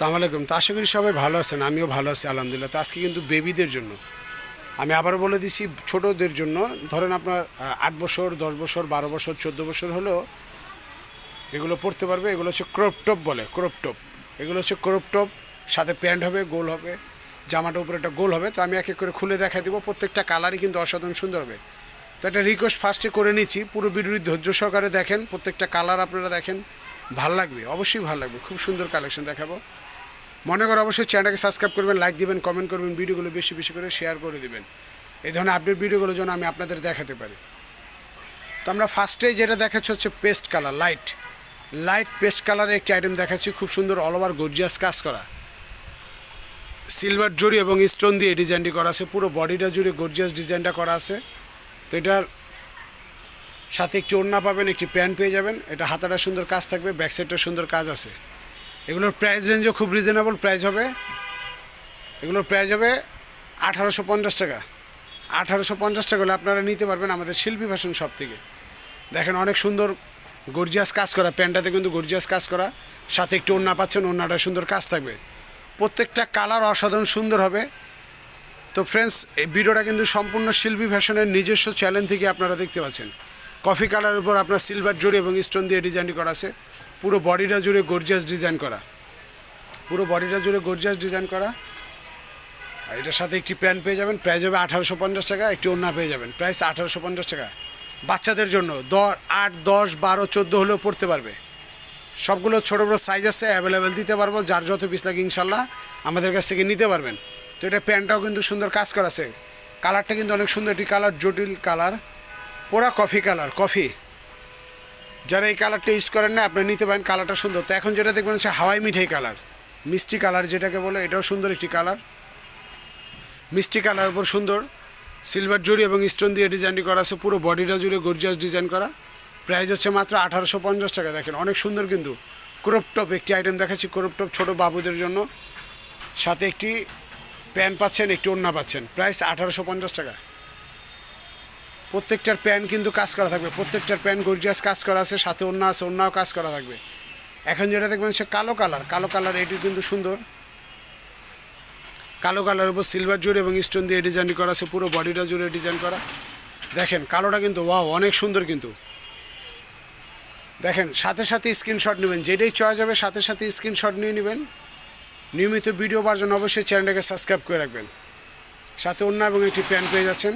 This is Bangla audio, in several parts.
সালাম আলাইকুম। তো আশা করি সবাই ভালো আছেন, আমিও ভালো আছি, আলহামদুলিল্লাহ। তো আজকে কিন্তু বেবিদের জন্য। আমি আবারও বলে দিছি, ছোটদের জন্য। ধরেন আপনার আট বছর, দশ বছর, বারো বছর, চোদ্দ বছর হলেও এগুলো পড়তে পারবে। এগুলো হচ্ছে ক্রপ টপ বলে, ক্রপ টপ। এগুলো হচ্ছে ক্রপ টপ, সাথে প্যান্ট হবে, গোল হবে জামাটা উপরে একটা গোল হবে। তো আমি এক এক করে খুলে দেখা দেবো, প্রত্যেকটা কালারই কিন্তু অসাধারণ সুন্দর হবে। তো একটা রিকোয়েস্ট ফার্স্টে করে নিচ্ছি, পুরো ভিডিওটি ধৈর্য সহকারে দেখেন, প্রত্যেকটা কালার আপনারা দেখেন। ভালো লাগবে, অবশ্যই ভালো লাগবে। খুব সুন্দর কালেকশন দেখাবো। মনে করে অবশ্যই চ্যানেলটাকে সাবস্ক্রাইব করবেন লাইক দিবেন কমেন্ট করবেন, ভিডিওগুলো বেশি বেশি করে শেয়ার করে দিবেন। এই ধরনের আপডেট ভিডিওগুলো যেন আমি আপনাদের দেখাতে পারি। তো আমরা ফার্স্টে যেটা দেখাচ্ছি হচ্ছে paste colour light light paste কালারের একটি আইটেম দেখাচ্ছি, খুব সুন্দর অল ওভার গর্জিয়াস কাজ করা। সিলভার জড়ি এবং স্টোন দিয়ে ডিজাইনটি করা আছে, পুরো বডিটা জুড়ে গর্জিয়াস ডিজাইনটা করা আছে। তো এটার সাথে একটি ওড়না পাবেন, একটি প্যান্ট পেয়ে যাবেন। এটা হাতাটা সুন্দর কাজ থাকবে ব্যাক সাইডটা সুন্দর কাজ আছে। এগুলোর প্রাইস রেঞ্জও খুব রিজনেবল প্রাইস হবে। এগুলোর প্রাইস হবে আঠারোশো পঞ্চাশ টাকা। আঠারোশো পঞ্চাশ টাকা হলে আপনারা নিতে পারবেন আমাদের শিল্পী ফ্যাশন শপ থেকে। দেখেন অনেক সুন্দর গর্জিয়াস কাজ করা, প্যান্টটাতে কিন্তু গর্জিয়াস কাজ করা। সাথে একটু ওড়না পাচ্ছেন, ওড়নাটা সুন্দর কাজ থাকবে। প্রত্যেকটা কালার অসাধারণ সুন্দর হবে। তো ফ্রেন্ডস এই ভিডিওটা কিন্তু সম্পূর্ণ শিল্পী ফ্যাশনের নিজস্ব চ্যানেল থেকে আপনারা দেখতে পাচ্ছেন। কফি কালারের উপর আপনার সিলভার জুড়ে এবং স্টোন দিয়ে ডিজাইন করা আছে। পুরো বডিটা জুড়ে গর্জিয়াস ডিজাইন করা। পুরো বডিটা জুড়ে গর্জিয়াস ডিজাইন করা। আর এটার সাথে একটি প্যান্ট পেয়ে যাবেন। প্রাইস হবে আঠারোশো পঞ্চাশ টাকা, একটি ওড়না পেয়ে যাবেন। প্রাইস আঠারোশো পঞ্চাশ টাকা। বাচ্চাদের জন্য দশ, আট, দশ, বারো, চোদ্দ হলেও পড়তে পারবে। সবগুলো ছোটো বড়ো সাইজ আছে অ্যাভেলেবেল দিতে পারব। যার যত পিস লাগে ইনশাল্লাহ আমাদের কাছ থেকে নিতে পারবেন। তো এটা প্যান্টটাও কিন্তু সুন্দর কাজ করা আছে কালারটা কিন্তু অনেক সুন্দর, একটি কালার, জটিল কালার। পুরা কফি কালার, কফি। যারা এই কালারটা ইউজ করেন না আপনি নিতে পারেন, কালারটা সুন্দর। তো এখন যেটা দেখবেন হচ্ছে হাওয়াই মিঠাই কালার। মিষ্টি কালার যেটাকে বলে, এটাও সুন্দর একটি কালার। মিষ্টি কালার উপর সুন্দর। সিলভার জুড়ি এবং স্টোন দিয়ে ডিজাইনটি করা আছে, পুরো বডিটা জুড়ে গর্জিয়াস ডিজাইন করা। প্রাইস হচ্ছে মাত্র আঠারোশো পঞ্চাশ টাকা। দেখেন, অনেক সুন্দর কিন্তু। ক্রপ টপ একটি আইটেম দেখাচ্ছি ক্রপ টপ ছোটো বাবুদের জন্য। সাথে একটি প্যান্ট পাচ্ছেন, একটি ওড়না পাচ্ছেন। প্রাইস আঠারোশো পঞ্চাশ টাকা। প্রত্যেকটার প্যান্ট কিন্তু কাজ করা থাকবে। প্রত্যেকটার প্যান্ট গর্জিয়াস কাজ করা আছে, সাথে ওড়না আছে অন্যও কাজ করা থাকবে। এখন যেটা দেখবেন সে কালো কালার কালো কালার এটি কিন্তু সুন্দর। কালো কালারের উপর সিলভার জুড়ে এবং স্টোন দিয়ে ডিজাইন করা আছে, পুরো বডিটা জুড়ে ডিজাইন করা। দেখেন, কালোটা কিন্তু ওয়াও অনেক সুন্দর কিন্তু। দেখেন, সাথে সাথে স্ক্রিনশট নেবেন, যেটাই চয়েস হবে, সাথে সাথে স্ক্রিনশট নিয়ে নেবেন। নিয়মিত ভিডিও পাওয়ার জন্য অবশ্যই চ্যানেলটাকে সাবস্ক্রাইব করে রাখবেন। সাথে অন্য এবং একটি প্যান্ট পেয়ে যাচ্ছেন।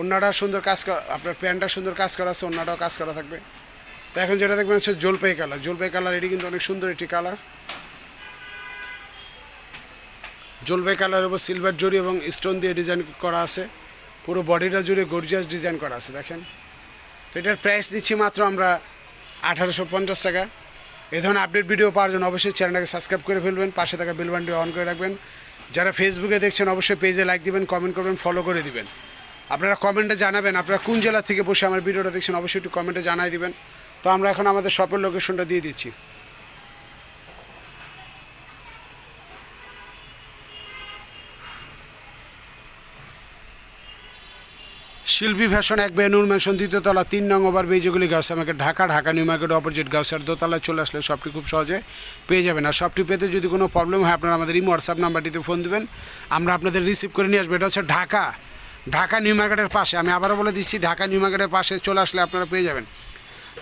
অন্যটা সুন্দর কাজ করা, আপনার প্যান্টটা সুন্দর কাজ করা আছে অন্যটাও কাজ করা থাকবে। তো এখন যেটা দেখবেন হচ্ছে জলপাই কালার। জলপাই কালার এটি কিন্তু অনেক সুন্দর একটি কালার। জলপাই কালার উপর সিলভার জড়ি এবং স্টোন দিয়ে ডিজাইন করা আছে। পুরো বডিটা জুড়ে গর্জিয়াস ডিজাইন করা আছে, দেখেন। তো এটার প্রাইস দিচ্ছি মাত্র আমরা আঠারোশো পঞ্চাশ টাকা। এই ধরনের আপডেট ভিডিও পাওয়ার জন্য অবশ্যই চ্যানেলটাকে সাবস্ক্রাইব করে ফেলবেন, পাশে থাকা বেলবানটি অন করে রাখবেন। যারা ফেসবুকে দেখছেন, অবশ্যই পেজে লাইক দিবেন, কমেন্ট করবেন ফলো করে দিবেন। আপনারা কমেন্টে জানাবেন। আপনারা কোন জেলা থেকে বসে আমার ভিডিওটা দেখছেন অবশ্যই একটু কমেন্টে জানাই দিবেন। তো আমরা এখন আমাদের শপের লোকেশনটা দিয়ে দিচ্ছি। শিল্পী ফ্যাশন এক বেনুর মেনশন দ্বিতীয়তলা তিন নং ওভার বেজগুলি গাছ আমাকে Dhaka Dhaka, New Market opposite গাউসার দোতলায় চলে আসলে শপটি খুব সহজে পেয়ে যাবেন। আর শপটি পেতে যদি কোনো প্রবলেম হয়, আপনারা আমাদের এই হোয়াটসঅ্যাপ নাম্বারটিতে ফোন দেবেন। আমরা আপনাদের রিসিভ করে নিয়ে আসব। এটা হচ্ছে ঢাকা ঢাকা নিউ মার্কেটের পাশে, আমি আবারও বলে দিচ্ছি, ঢাকা নিউ মার্কেটের পাশে চলে আসলে আপনারা পেয়ে যাবেন।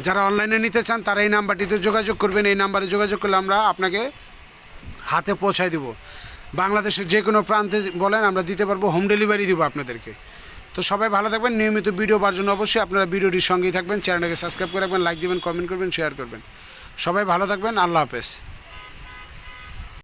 যারা অনলাইনে নিতে চান, তারা এই নাম্বারটিতে যোগাযোগ করবেন। এই নাম্বারে যোগাযোগ করলে আমরা আপনাকে হাতে পৌঁছায় দেবো। বাংলাদেশের যে কোনো প্রান্তে বলেন, আমরা দিতে পারব, হোম ডেলিভারি দেবো আপনাদেরকে। তো সবাই ভালো থাকবেন, নিয়মিত ভিডিও পাওয়ার জন্য অবশ্যই আপনারা ভিডিওটির সঙ্গেই থাকবেন, চ্যানেলটাকে সাবস্ক্রাইব করে রাখবেন, লাইক দেবেন, কমেন্ট করবেন, শেয়ার করবেন। সবাই ভালো থাকবেন, আল্লাহ হাফেজ।